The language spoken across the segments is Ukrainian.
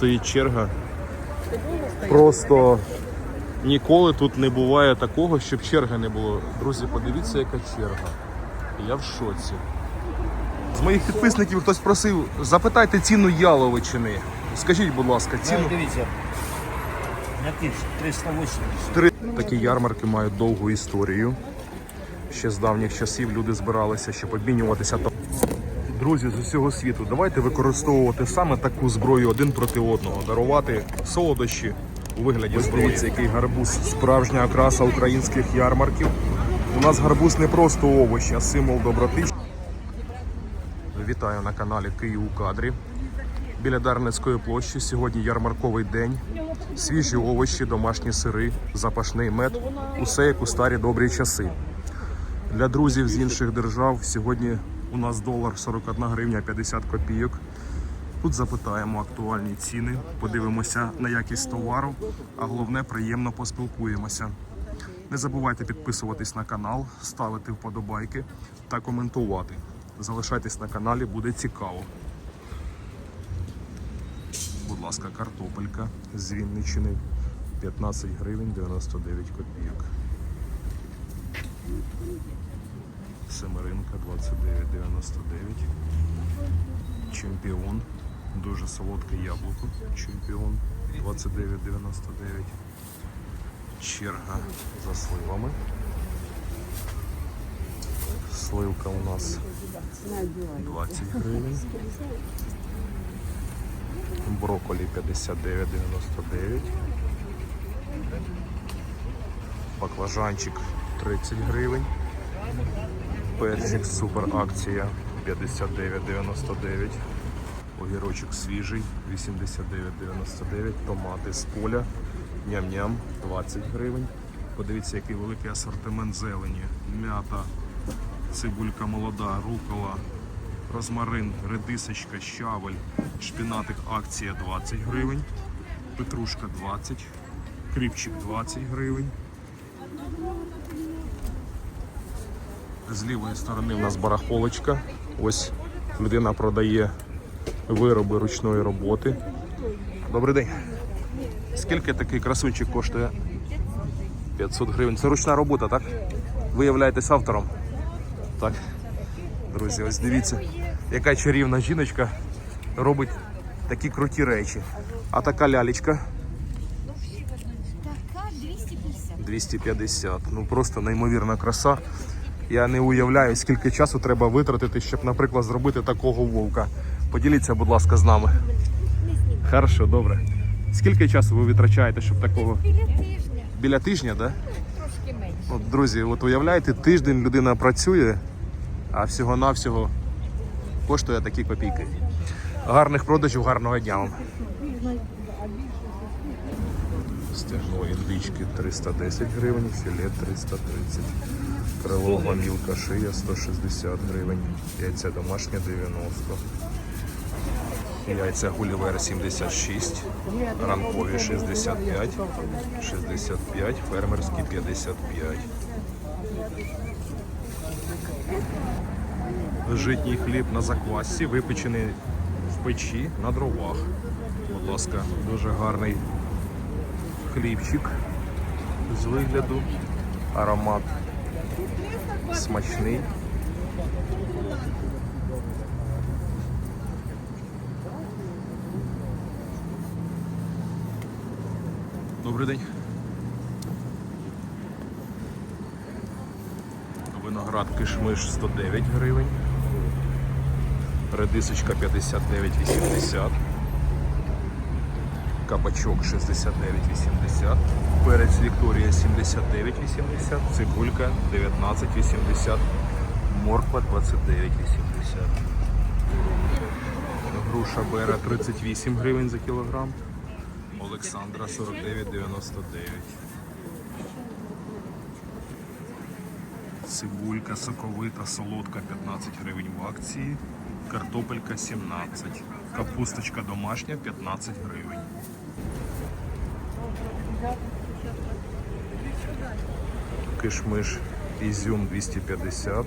Стоїть черга. Просто ніколи тут не буває такого, щоб черги не було. Друзі, подивіться, яка черга. Я в шоці. З моїх підписників хтось просив, запитайте ціну яловичини. Скажіть, будь ласка, ціну. Ну, дивіться. Який? 380. Три такі ярмарки мають довгу історію. Ще з давніх часів люди збиралися, щоб обмінюватися. Друзі з усього світу, давайте використовувати саме таку зброю один проти одного, дарувати солодощі у вигляді зброї. Дивіться, який гарбуз, справжня окраса українських ярмарків. У нас гарбуз не просто овощ, а символ доброти. Вітаю на каналі Київ у кадрі. Біля Дарницької площі сьогодні ярмарковий день. Свіжі овочі, домашні сири, запашний мед усе як у старі добрі часи. Для друзів з інших держав сьогодні у нас долар 41 гривня 50 копійок. Тут запитаємо актуальні ціни, подивимося на якість товару, а головне приємно поспілкуємося. Не забувайте підписуватись на канал, ставити вподобайки та коментувати. Залишайтесь на каналі, буде цікаво. Будь ласка, картопелька з Вінниччини 15 гривень 99 копійок. Семеринка 29,99. Чемпіон. Дуже солодке яблуко. Чемпіон 29,99. Черга за сливами. Сливка у нас 20 гривень. Брокколі 59,99. Баклажанчик 30 гривень. Перчик супер акція 59,99. Огірочок свіжий 89,99. Томати з поля. Ням-ням 20 гривень. Подивіться, який великий асортимент зелені. М'ята, цибулька молода, рукола, розмарин, редисочка, щавель, шпінатик акція 20 гривень, петрушка 20, кріпчик 20 гривень. З лівої сторони в нас барахолочка. Ось людина продає вироби ручної роботи. Добрий день. Скільки такий красунчик коштує? 500 гривень. Це ручна робота, так? Ви являєтесь автором? Так. Друзі, ось дивіться, яка чарівна жіночка робить такі круті речі. А така лялечка Така 250. 250. Ну просто неймовірна краса. Я не уявляю, скільки часу треба витратити, щоб, наприклад, зробити такого вовка. Поділіться, будь ласка, з нами. Хорошо, добре. Скільки часу ви витрачаєте, щоб такого? Біля тижня, Біля тижня, так? Да? трошки менше. От, друзі, от уявляєте, тиждень людина працює, а всього-навсього коштує такі копійки. Гарних продажів, гарного дня вам. Стегно індички 310 гривень, філе 330. Крило гомілка шия 160 гривень, яйця домашнє 90. Яйця Гулівер 76, ранкові 65, 65, фермерські 55. Житній хліб на заквасці, випечений в печі на дровах. Будь ласка, дуже гарний хлібчик з вигляду, аромат смачний. Добрий день. Виноград кишмиш 109 гривень. Редисочка 59,80. Кабачок 69,80. Перець Вікторія 79,80. Цибулька 19,80. Морква 29,80. Груша бера 38 гривень за кілограм. Олександра 49,99. Цибулька соковита, солодка 15 гривень в акції. Картопелька 17. Капусточка домашня 15 гривень. Кишмиш ізюм 250.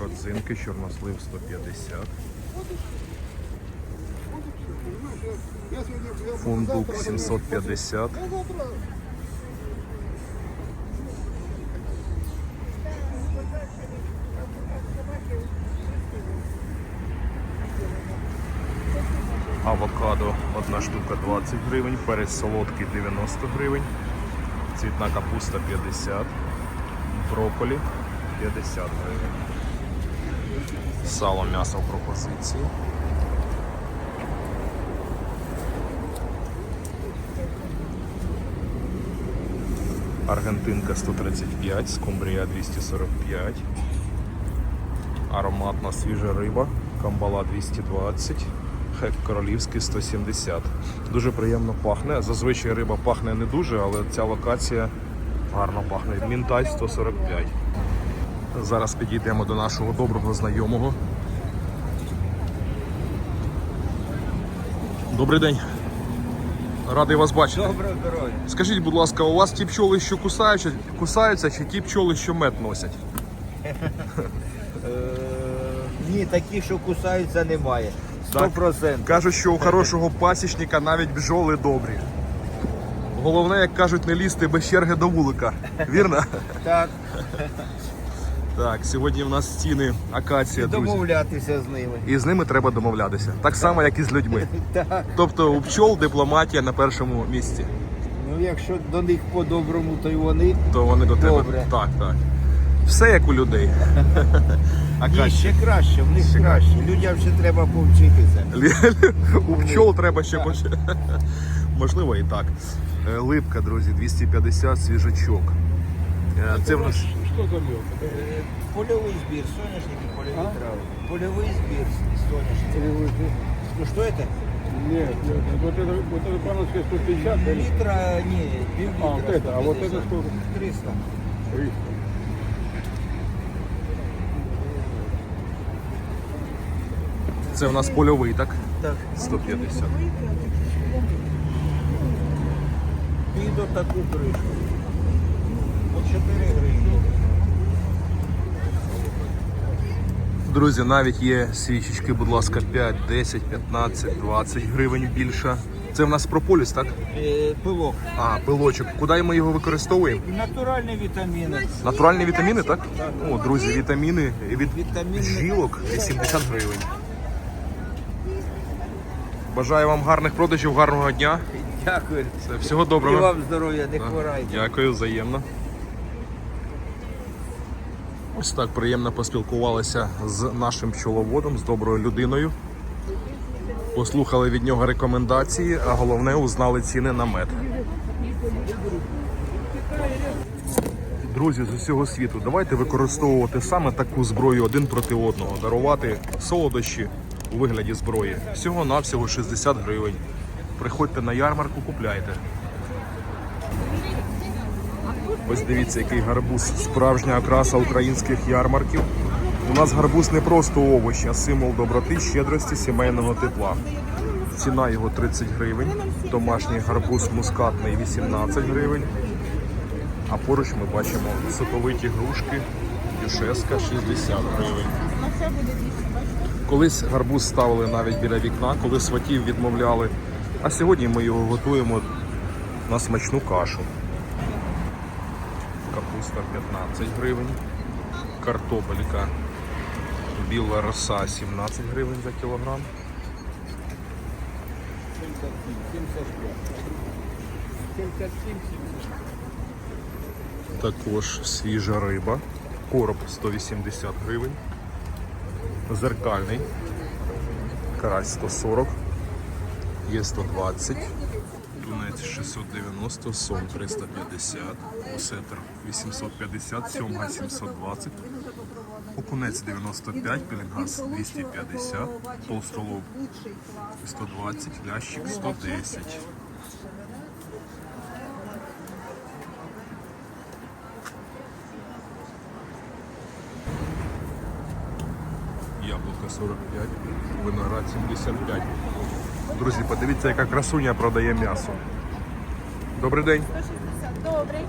Родзинки, чорнослив 150. Фундук 750. Авокадо одна штука 20 гривень, перець солодкий 90 гривень, цвітна капуста 50, брокколі 50 гривень. Сало м'ясо в пропозиції. Аргентинка 135, скумбрія 245. Ароматна свіжа риба, камбала 220, хек королівський 170. Дуже приємно пахне. Зазвичай риба пахне не дуже, але ця локація гарно пахне. Мінтай 145. Зараз підійдемо до нашого доброго знайомого. Добрий день. Радий вас бачити. Доброго здоров'я. Скажіть, будь ласка, у вас ті пчоли, що кусаються, кусаються, чи ті пчоли, що мед носять? Е, ні, таких, що кусаються, немає. Сто Так. процентів. Кажуть, що у хорошого пасічника навіть бджоли добрі. Головне, як кажуть, не лізти без черги до вулика. Вірно? Так, Так, сьогодні в нас стіни акація, друзі. домовлятися з ними. І з ними треба домовлятися. Так само, як і з людьми. Так. Тобто у пчол дипломатія на першому місці. Ну, якщо до них по-доброму, то й вони. То вони до тебе. Добре. Так, так. Все як у людей. Ні, Акація. ще краще, в них краще. Людям ще треба повчитися. У пчол треба ще поч... Можливо і так. Е, Липка, друзі, 250 свіжачок. Е, Це в нас Е, Польовий збір, соняшники, польові трави. Польовий збір, соняшники. Ну що це? Нет, нет, вот это, вот это пановская 150, да, или Літра, ні, пів А, вот літра. это, а вот это 150. сколько? 300. 300? Це в нас польовий, так? Так. 150. Під отаку кришу. По 4 гривні. Друзі, навіть є свічечки, будь ласка, 5, 10, 15, 20 гривень більше. Це в нас прополіс, так? Е, Пилок. А, пилочок. Куди ми його використовуємо? Натуральні вітаміни. Натуральні вітаміни, так? О, друзі, вітаміни від Вітаміни. жилок 80 гривень. Бажаю вам гарних продажів, гарного дня. Дякую. Все, Всього І доброго. вам здоров'я, не хворайте. Дякую, взаємно. Ось так приємно поспілкувалися з нашим пчеловодом, з доброю людиною. Послухали від нього рекомендації, а головне узнали ціни на мед. Друзі з усього світу, давайте використовувати саме таку зброю один проти одного, дарувати солодощі у вигляді зброї. Всього-навсього 60 гривень. Приходьте на ярмарку, купляйте. Ось дивіться, який гарбуз. Справжня окраса українських ярмарків. У нас гарбуз не просто овоч, а символ доброти, щедрості, сімейного тепла. Ціна його 30 гривень. Домашній гарбуз мускатний 18 гривень. А поруч ми бачимо соковиті грушки, дюшеска 60 гривень. Колись гарбуз ставили навіть біля вікна, коли сватів відмовляли. А сьогодні ми його готуємо на смачну кашу. Капуста 15 гривень, картопелька біла роса 17 гривень за кілограм. Також свіжа риба, короб 180 гривень, зеркальний, карась 140, є 120, тунець 690, сом 350, осетр 850, сьомга 720, окунець 95, пеленгас 250, толстолоб 120, лящик 110. Яблука 45, виноград 75. Друзі, подивіться, яка красуня продає м'ясо. Добрий день. 160. Добрий.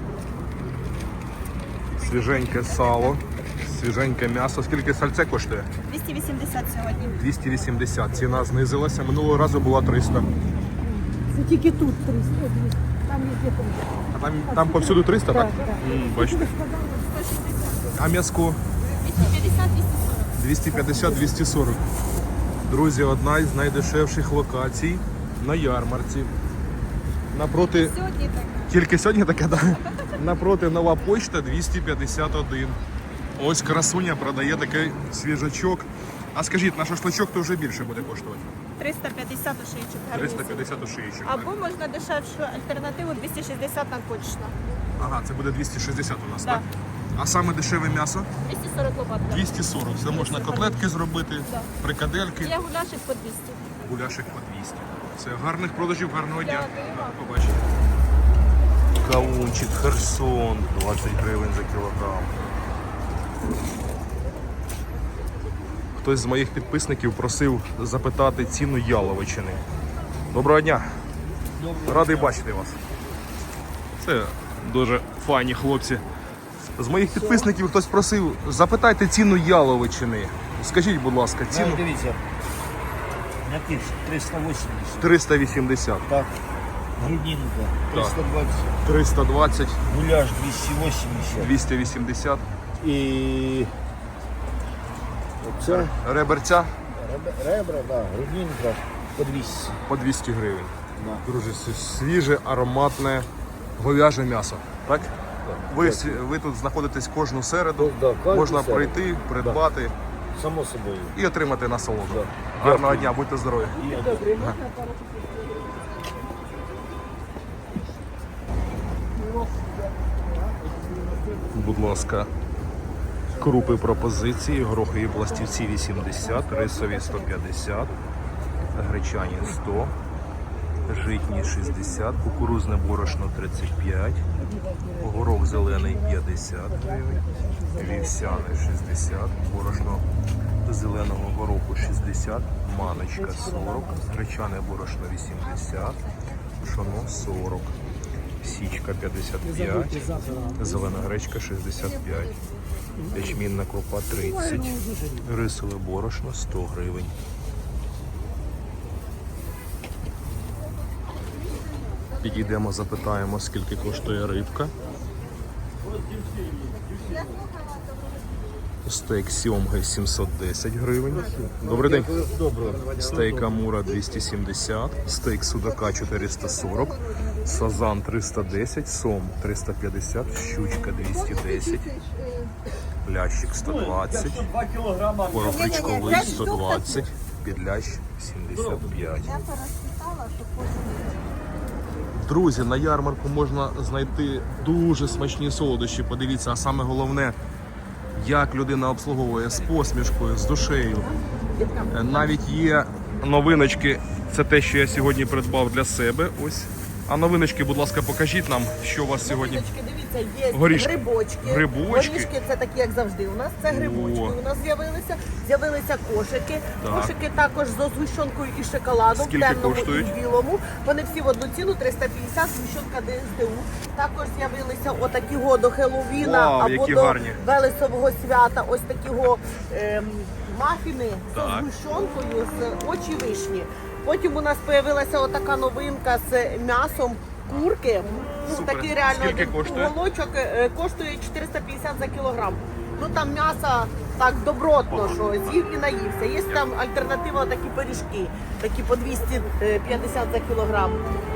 Свіженьке сало, свіженьке м'ясо. Скільки сальце коштує? 280 сьогодні. 280. Ціна знизилася. Минулого разу була 300. Це тільки тут 300, Там є 300. А там, там повсюду 300, так? Так, так. Бачите. А м'язко? 250-240. Друзі, одна із найдешевших локацій на ярмарці. Напроти. Сьогодні така. Тільки сьогодні таке, да? Напроти нова почта 251. Ось красуня продає такий свіжачок. А скажіть, на шашличок то вже більше буде коштувати? 350 у шиїчок 350 у шиїчок. Або можна дешевшу альтернативу 260 надпочечна. Ага, це буде 260 у нас, Да. так? А саме дешеве м'ясо? 240 лопатка. 240. Це можна котлетки зробити, Да. прикадельки, Є гуляшик по 200. гуляшик по 200. Це гарних продажів, гарного дня. Дякую вам. Побачимо. Кавунчик, Херсон, 20 гривень за кілограм. Хтось з моїх підписників просив запитати ціну яловичини. Доброго дня! Радий бачити вас. Це дуже файні хлопці. З моїх підписників хтось просив, запитайте ціну яловичини. Скажіть, будь ласка, ціну Ну, дивіться. Яких 380. 380, Так. Грудинка 320. 320, Гуляш 280. 280, І оце реберця ребра, да, грудинка по 200. по 200 гривень. Да. Друзі, свіже, ароматне говяже м'ясо. Так? Ви, ви тут знаходитесь кожну середу, Да, кожну можна середу. прийти, придбати Само собою. і отримати насолоду. Да. Гарного дня, будьте здорові. Будь ласка, крупи пропозиції, горохові пластівці 80, рисові 150, гречані 100, житні 60, кукурузне борошно 35, горох зелений 50 гривень, вівсяне 60, борошно зеленого гороху 60, маночка 40, гречане борошно 80, пшоно 40, січка 55, зелена гречка 65, ячмінна крупа 30, рисове борошно 100 гривень. Підійдемо, запитаємо, скільки коштує рибка. Стейк сьомги 710 гривень. Добрий день. Стейк Амура 270, стейк Судака 440, Сазан 310, Сом 350, Щучка 210, Лящик 120, Коропичковий 120, Підлящ 75. Друзі, на ярмарку можна знайти дуже смачні солодощі. Подивіться, а саме головне, як людина обслуговує з посмішкою, з душею. Е, Навіть є новиночки. Це те, що я сьогодні придбав для себе. Ось. А новиночки, будь ласка, покажіть нам, що у вас сьогодні. Горішки, дивіться, є Горішки. грибочки. Грибочки. Горішки це такі, як завжди. У нас це грибочки. О. У нас з'явилися. З'явилися кошики. Так. Кошики також з згущенкою і шоколадом, Скільки темному коштують? і білому. Вони всі в одну ціну 350, згущенка ДСДУ. Також з'явилися отакі го до Хеллоуіна Вау, або які до гарні. Велесового свята. Ось такі го ем, мафіни Так. з згущенкою, з очі вишні. Потім у нас з'явилася отака новинка з м'ясом. Курки, ну Супер. такий реально Скільки один коштує? Голочок е, коштує 450 за кілограм. Ну там м'ясо так добротно, що з'їв і наївся. Є там альтернатива такі пиріжки, такі по 250 за кілограм.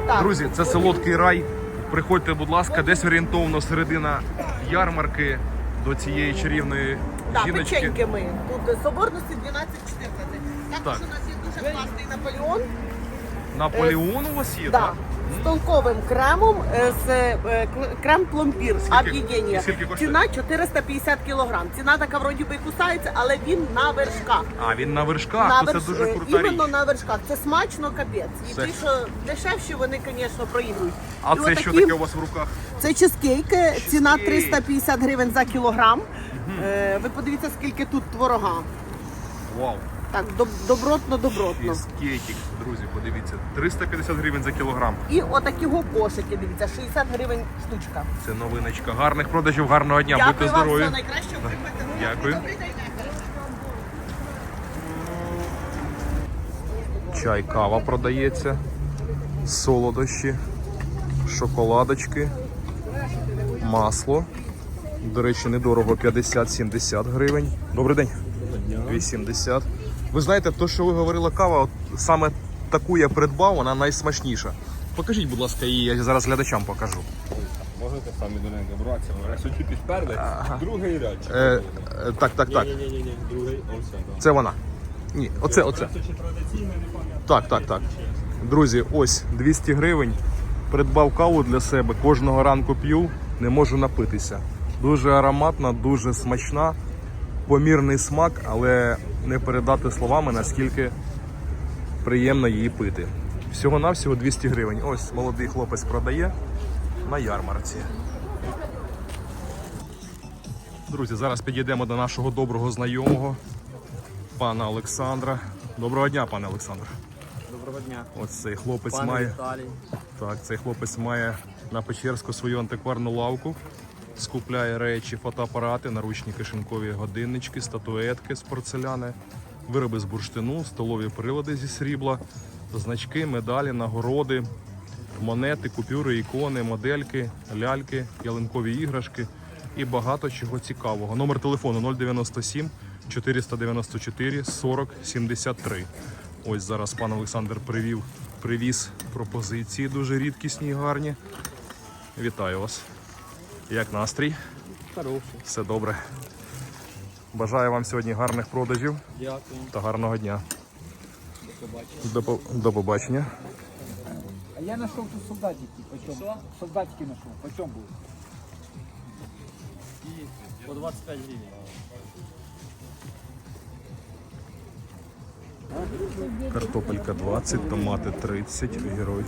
Так. Друзі, це солодкий рай. Приходьте, будь ласка, десь орієнтовно середина ярмарки до цієї чарівної Так, жіночки. печеньки ми. Тут соборності 12-14. Також Так. у нас є дуже класний Наполеон. Наполеон у вас є, Да. так? З толковим кремом, е, з е, кл- крем пломбір, Скільки- об'єднання. скільки коштує? Ціна 450 кілограм. Ціна така вроді би кусається, але він на вершках. А він на вершках, на то це верш- дуже е, крута річ. Іменно на вершках. Це смачно капець. І Це- ті, що дешевші, вони, звісно, проїдуть. А І це отакі- що таке у вас в руках? Це чизкейк, е, ціна Чизкейк. 350 гривень за кілограм. Е, ви подивіться, скільки тут творога. Вау. Так, добротно, добротно. Фіскетик, друзі, подивіться. 350 гривень за кілограм. І отакі го кошики, дивіться, 60 гривень штучка. Це новиночка. Гарних продажів, гарного дня. Дякую Будьте вам, здорові. найкращого. Приходьте. Дякую. Чай, кава продається. солодощі, шоколадочки, масло. До речі, недорого 50-70 гривень. Добрий день. 80. Ви знаєте, то, що ви говорили, кава, от саме таку я придбав, вона найсмачніша. Покажіть, будь ласка, її, я зараз глядачам покажу. Можете самі до неї добратися. Раз оті підперли, другий ряд. Е, е, так, так, так. Ні, ні, ні, ні, другий, ось це. Це вона. Ні, оце, оце. Так, так, так. Друзі, ось 200 гривень. Придбав каву для себе. Кожного ранку п'ю, не можу напитися. Дуже ароматна, дуже смачна, помірний смак, але не передати словами, наскільки приємно її пити. Всього-навсього 200 гривень. Ось молодий хлопець продає на ярмарці. Друзі, зараз підійдемо до нашого доброго знайомого, пана Олександра. Доброго дня, пане Олександр. Доброго дня. Ось цей хлопець Пане має. Віталій. Так, цей хлопець має на Печерську свою антикварну лавку. Скупляє речі, фотоапарати, наручні кишенькові годиннички, статуетки з порцеляни, вироби з бурштину, столові прилади зі срібла, значки, медалі, нагороди, монети, купюри, ікони, модельки, ляльки, ялинкові іграшки і багато чого цікавого. Номер телефону 097 494 40 73. Ось зараз пан Олександр привів, привіз пропозиції дуже рідкісні і гарні. Вітаю вас. Як настрій? Хороший. Все добре. Бажаю вам сьогодні гарних продажів Дякую. та гарного дня. До, по- до побачення. А я нашел тут солдатики. Почем? Солдатики нашел. Почем будет? І по 25 гривень. Картопелька 20, томати 30, герой.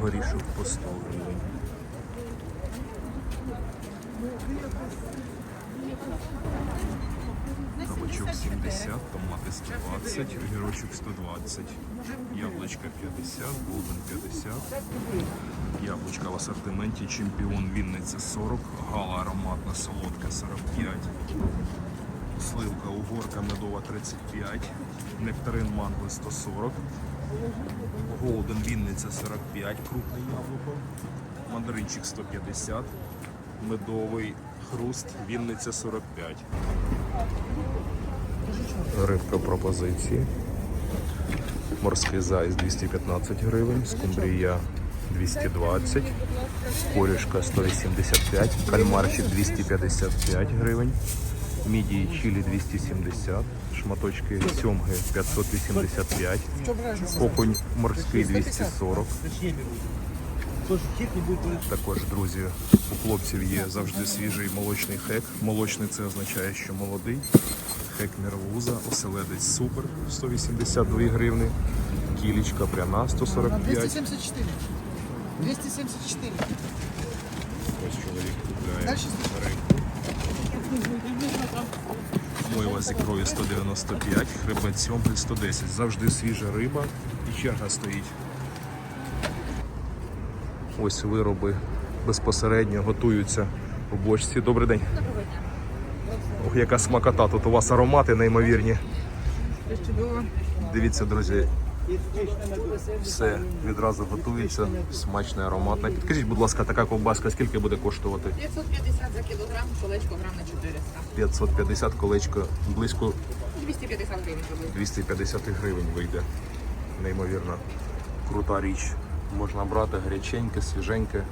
Горішок по 100 гривень. Кабачок 70, томати 120, огірочок 120, яблучка 50, голден 50, яблучка в асортименті, чемпіон Вінниця 40, гала ароматна солодка 45, сливка угорка медова 35, нектарин манго 140, голден Вінниця 45, крупне яблуко, мандаринчик 150, медовий хруст Вінниця 45. Рибка пропозиції. Морський зайць 215 гривень, скумбрія 220, корюшка 185, кальмарчик 255 гривень, мідії чилі 270, шматочки сьомги 585, окунь морський 240. Також, друзі, у хлопців є завжди свіжий молочний хек. Молочний це означає, що молодий. Хек Мірвуза, оселедець супер 182 гривни, кілічка пряна 145. 274. 274. Ось чоловік купляє рибку. Мойва з ікрою 195, хребет сьомги 110. Завжди свіжа риба і черга стоїть. Ось вироби безпосередньо готуються у бочці. Добрий день. Ох, яка смакота, тут у вас аромати неймовірні. Дивіться, друзі, все відразу готується, смачне, ароматне. Підкажіть, будь ласка, така ковбаска скільки буде коштувати? 550 за кілограм, колечко грам на 400. 550 колечко, близько 250 гривень 250 гривень вийде. Неймовірно, крута річ. Можна брати гаряченьке, свіженьке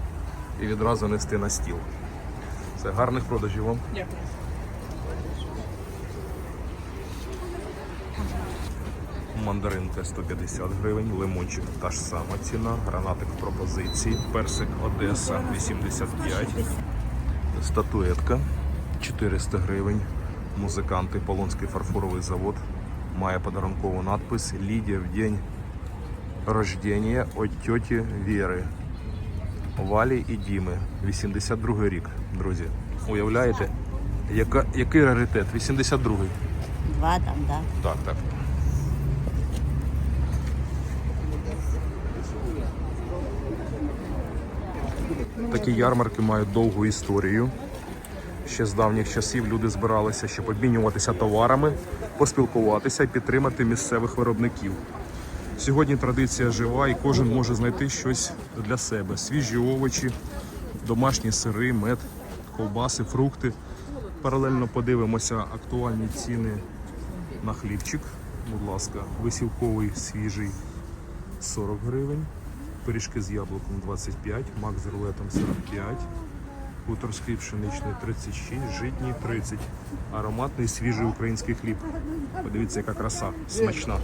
і відразу нести на стіл. Це гарних продажів вам. Дякую. Мандаринка 150 гривень, лимончик та ж сама ціна, гранатик в пропозиції, персик Одеса 85, статуетка 400 гривень. Музиканти Полонський фарфоровий завод має подарункову надпис Лідія в день рождения от тьоті Віри. Валі і Діми. 82 рік, друзі. Уявляєте, яка, який раритет? 82-й. Два там, да. Так, так. Такі ярмарки мають довгу історію. Ще з давніх часів люди збиралися, щоб обмінюватися товарами, поспілкуватися і підтримати місцевих виробників. Сьогодні традиція жива і кожен може знайти щось для себе: свіжі овочі, домашні сири, мед, ковбаси, фрукти. Паралельно подивимося актуальні ціни на хлібчик. Будь ласка, висівковий свіжий 40 гривень, пиріжки з яблуком 25, мак з рулетом 45, хуторський пшеничний 36, житній 30, ароматний свіжий український хліб. Подивіться, яка краса, смачна.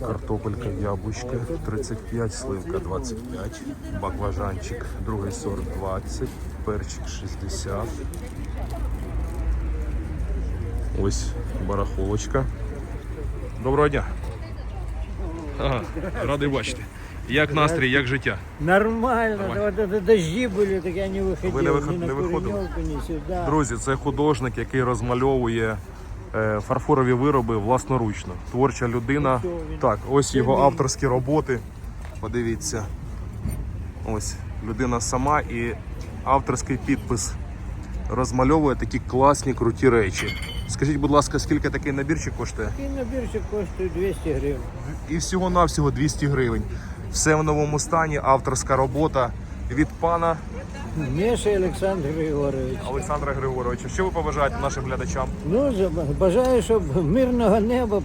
Картопелька яблучка 35, сливка 25, баклажанчик, другий сорт 20, перчик 60. Ось барахолочка. Доброго дня. Ага, радий бачити. Як настрій, як життя? Нормально, Нормально. вот это дожди были, так я не выходил Вы не выход- ни на не выходили? Куреневку, ни сюда. Друзі, це художник, який розмальовує е, фарфорові вироби власноручно. Творча людина. Так, ось його авторські роботи. Подивіться. Ось людина сама і авторський підпис розмальовує такі класні, круті речі. Скажіть, будь ласка, скільки такий набірчик коштує? И набирчик коштует 200 гривен. І всього-навсього 200 гривень. Все в новому стані, авторська робота від пана Меша Олександр Григорович. Олександра Григоровича. Що ви побажаєте нашим глядачам? Ну, бажаю, щоб мирного неба,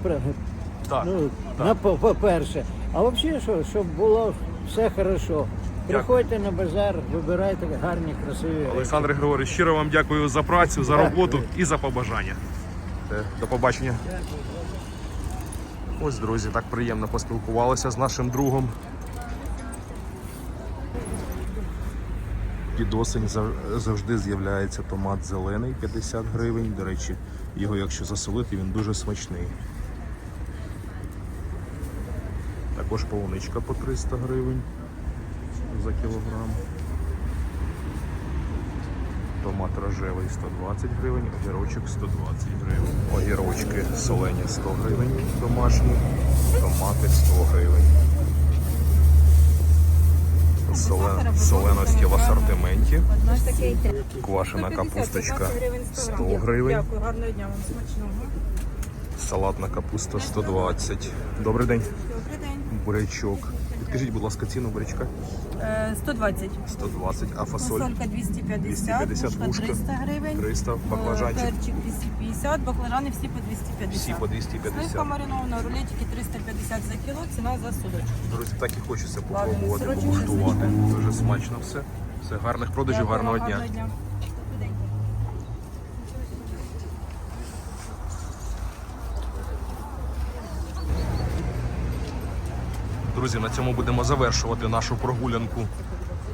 Так, ну, так. на, по- по-перше. А взагалі, що, щоб було все хорошо. Приходьте на базар, вибирайте гарні, красиві. Олександр Григорович, щиро вам дякую за працю, за роботу і за побажання. Е, До побачення. Ось, друзі, так приємно поспілкувалися з нашим другом. Під завжди з'являється томат зелений 50 гривень. До речі, його якщо засолити, він дуже смачний. Також полуничка по 300 гривень за кілограм. Томат рожевий 120 гривень, огірочок 120 гривень. Огірочки солені 100 гривень домашні, томати 100 гривень. Солен, соленості в асортименті. Квашена капусточка 100 гривень. Дякую, гарного дня вам смачного. Салатна капуста 120. Добрий день. Добрий день. Бурячок. Підкажіть, будь ласка, ціну бурячка? Е, 120. 120, а фасоль Фасолька 250, 250, вушка вушка 300 гривень. 300, Е, баклажанчик Перчик 250, баклажани всі по 250. всі по Сливка маринована, рулетики 350 за кіло, ціна за судочку. Друзі, так і хочеться попробувати, сорочок покуштувати. Дуже смачно все. Все, гарних продажів, Дякую, гарного дня. Друзі, на цьому будемо завершувати нашу прогулянку